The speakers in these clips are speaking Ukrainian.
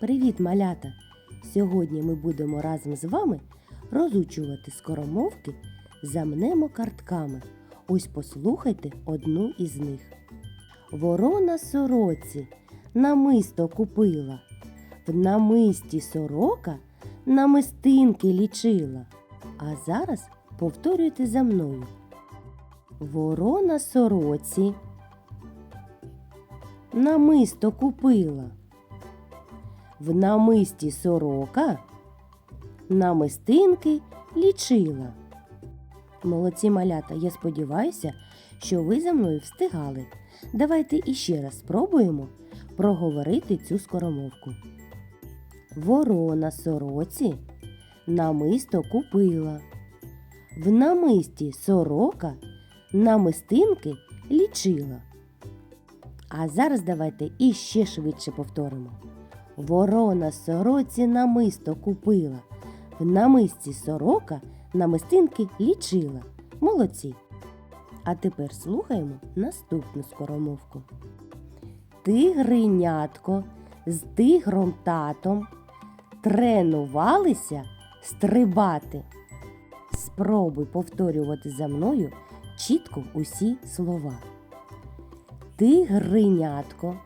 Привіт, малята! Сьогодні ми будемо разом з вами розучувати скоромовки замнемо картками. Ось послухайте одну із них. Ворона сороці намисто купила, в намисті сорока намистинки лічила. А зараз повторюйте за мною. Ворона сороці намисто купила. В намисті сорока намистинки лічила. Молодці малята, я сподіваюся, що ви за мною встигали. Давайте іще раз спробуємо проговорити цю скоромовку. Ворона сороці намисто купила. В намисті сорока намистинки лічила. А зараз давайте іще швидше повторимо. Ворона сороці намисто купила. В намисті сорока намистинки лічила. Молодці. А тепер слухаємо наступну скоромовку. Тигринятко з тигром татом тренувалися стрибати. Спробуй повторювати за мною чітко усі слова. Тигринятко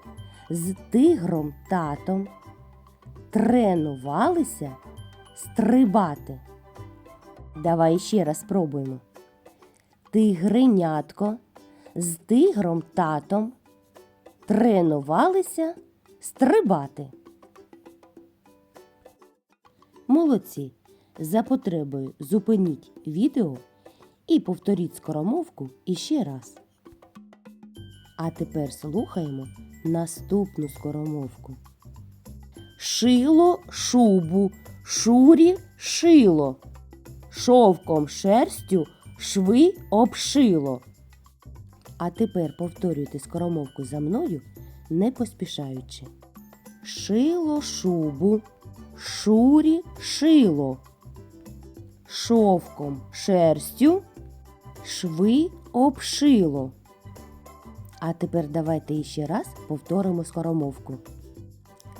з тигром татом тренувалися стрибати. Давай ще раз спробуємо. Тигринятко з тигром татом тренувалися стрибати. Молодці. За потребою зупиніть відео і повторіть скоромовку іще раз. А тепер слухаємо наступну скоромовку. Шило шубу, шурі шило, шовком шерстю шви обшило. А тепер повторюйте скоромовку за мною, не поспішаючи. Шило шубу, шурі шило, шовком шерстю шви обшило. А тепер давайте іще раз повторимо скоромовку.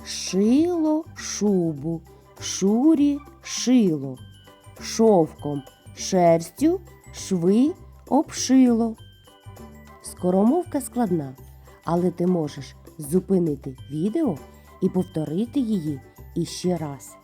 Шило шубу, шурі шило, шовком шерстю шви обшило. Скоромовка складна, але ти можеш зупинити відео і повторити її іще раз.